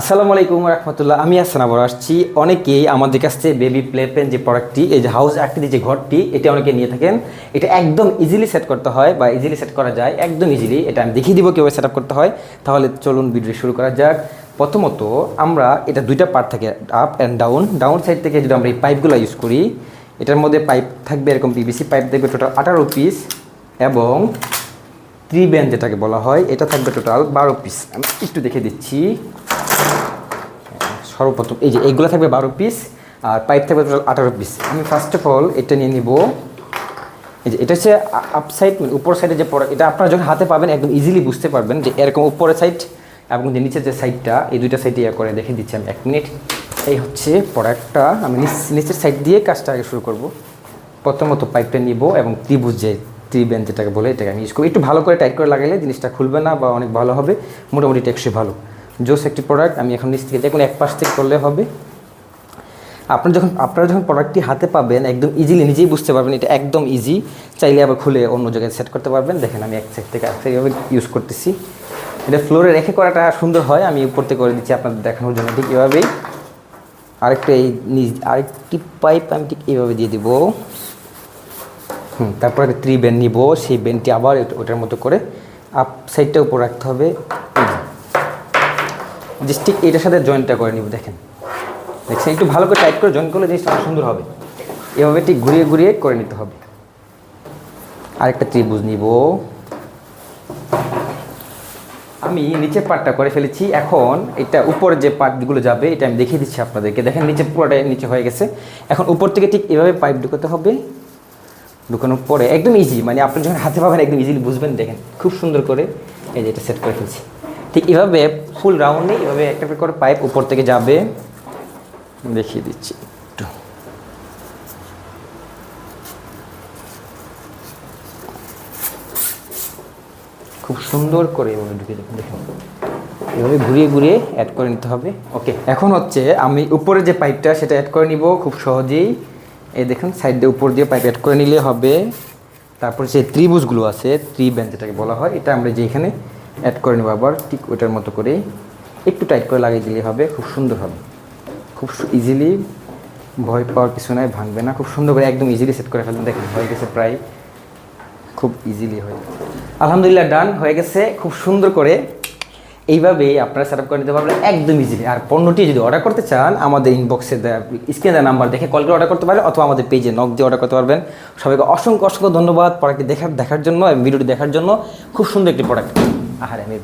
আসসালামু আলাইকুম রহমতুল্লাহ। আমি আসসানা বড় আসছি। অনেকেই আমাদের কাছ থেকে বেবি প্লে পেন যে প্রোডাক্টটি, এই যে হাউস আকৃতি যে ঘরটি, এটা অনেকে নিয়ে থাকেন। এটা একদম ইজিলি সেট করতে হয় বা ইজিলি সেট করা যায়, একদম ইজিলি এটা আমি দেখিয়ে দিব কীভাবে সেট করতে হয়। তাহলে চলুন ভিডিও শুরু করা যাক। প্রথমত, আমরা এটা দুইটা পার্ট থাকে up and down down side থেকে যদি আমরা এই পাইপগুলো ইউজ করি, এটার মধ্যে পাইপ থাকবে এরকম পিভিসি পাইপ দেখবে টোটাল আঠারো পিস এবং থ্রি ব্যান্ড যেটাকে বলা হয়, এটা থাকবে টোটাল বারো পিস আমি একটু দেখে দিচ্ছি। সর্বপ্রথম, এই যে এইগুলো থাকবে বারো পিস আর পাইপ থাকবে টোটাল আঠারো পিস আমি ফার্স্ট অফ অল এটা নিয়ে নিব। এই যে এটা হচ্ছে আপ সাইড মানে উপর সাইডে যে পড়া, এটা আপনারা যখন হাতে পাবেন একদম ইজিলি বুঝতে পারবেন যে এরকম উপরের সাইড এবং যে নিচের যে সাইডটা এই দুইটা সাইডে ইয়ে করে দেখে দিচ্ছি আমি এক মিনিট এই হচ্ছে প্রোডাক্টটা আমি নিচ- নিচের সাইড দিয়ে কাজটা আগে শুরু করব। প্রথমত পাইপটা নিব এবং ত্রিভুজ যে ত্রিবেন যেটাকে বলে, এটাকে আমি ইউজ করি একটু ভালো করে টাইট করে লাগালে জিনিসটা খুলবে না বা অনেক ভালো হবে, মোটামুটি টেকসই ভালো। জোস একটি প্রোডাক্ট আমি এখন নিচ থেকে দেখুন, এক পাশ থেকে করলে হবে। আপনার যখন, আপনারা যখন প্রোডাক্টটি হাতে পাবেন, একদম ইজিলি নিজেই বুঝতে পারবেন, এটা একদম ইজি চাইলে আবার খুলে অন্য জায়গায় সেট করতে পারবেন। দেখেন, আমি এক সাইড থেকে এক ইউজ করতেছি। এটা ফ্লোরে রেখে করাটা সুন্দর হয়, আমি উপর থেকে করে দিচ্ছি আপনাদের দেখানোর জন্য, ঠিক এভাবেই। আরেকটা এই নিজ, আরেকটি পাইপ আমি ঠিক এইভাবে দিয়ে দিব। হুম, তারপর একটা ত্রি বেন নিব। সেই ব্যান্ডটি আবার ওটা- ওটার মতো করে আপ সাইডটা উপর রাখতে হবে। যে ঠিক এটার সাথে জয়েন্টটা করে নিব, দেখেন। দেখছেন? একটু ভালো করে টাইট করে জয়েন করলে জিনিসটা অনেক সুন্দর হবে। এভাবে ঠিক ঘুরিয়ে ঘুরিয়ে করে নিতে হবে। আরেকটা ত্রিভুজ নিব। আমি নিচের পার্টটা করে ফেলেছি। এখন এটা উপরে যে পার্টগুলো যাবে, এটা আমি দেখিয়ে দিচ্ছি আপনাদেরকে। দেখেন নিচে পুরোটা নিচে হয়ে গেছে। এখন উপর থেকে ঠিক এভাবে পাইপ ঢুকাতে হবে। ঢুকানোর পরে একদম ইজি মানে আপনি যখন হাতে পাবেন, একদম ইজিলি বুঝবেন। দেখেন, খুব সুন্দর করে এই যে এটা সেট করে ফেলছি। ঠিক এভাবে ফুল রাউন্ডে এভাবে একটা করে পাইপ উপর থেকে যাবে। দেখিয়ে দিচ্ছি একটু। খুব সুন্দর করে এভাবে ঢুকে যাবে দেখুন। এভাবে ঘুরিয়ে ঘুরিয়ে অ্যাড করে নিতে হবে। ওকে এখন হচ্ছে আমি উপরে যে পাইপটা সেটা অ্যাড করে নিব খুব সহজেই। এই দেখুন সাইড দিয়ে উপর দিয়ে পাইপ অ্যাড করে নিলে হবে। তারপর যে ত্রিভুজগুলো আছে ত্রি ব্যান্ড যেটাকে বলা হয়, এটা আমরা যে এখানে অ্যাড করে নেব আবার, ঠিক ওটার মতো করে একটু টাইট করে লাগিয়ে দিলে হবে, খুব সুন্দর হবে। খুব ইজিলি ভয় পাওয়ার কিছু নাই, ভাঙবে না। খুব সুন্দর করে একদম ইজিলি সেট করে ফেলবেন দেখেন, হয়ে গেছে প্রায়, খুব ইজিলি হয় আলহামদুলিল্লাহ ডান হয়ে গেছে, খুব সুন্দর করে। এইভাবেই আপনারা সেট আপ করে নিতে পারবেন একদম ইজিলি আর পণ্যটি যদি অর্ডার করতে চান, আমাদের ইনবক্সে স্ক্রিনে দেওয়া নাম্বার দেখে কল করে অর্ডার করতে পারেন অথবা আমাদের পেজে নক দিয়ে অর্ডার করতে পারবেন। সবাইকে অসংখ্য অসংখ্য ধন্যবাদ প্রোডাক্টটি দেখার দেখার জন্য ভিডিওটি দেখার জন্য। খুব সুন্দর একটি প্রোডাক্ট আহারে আমি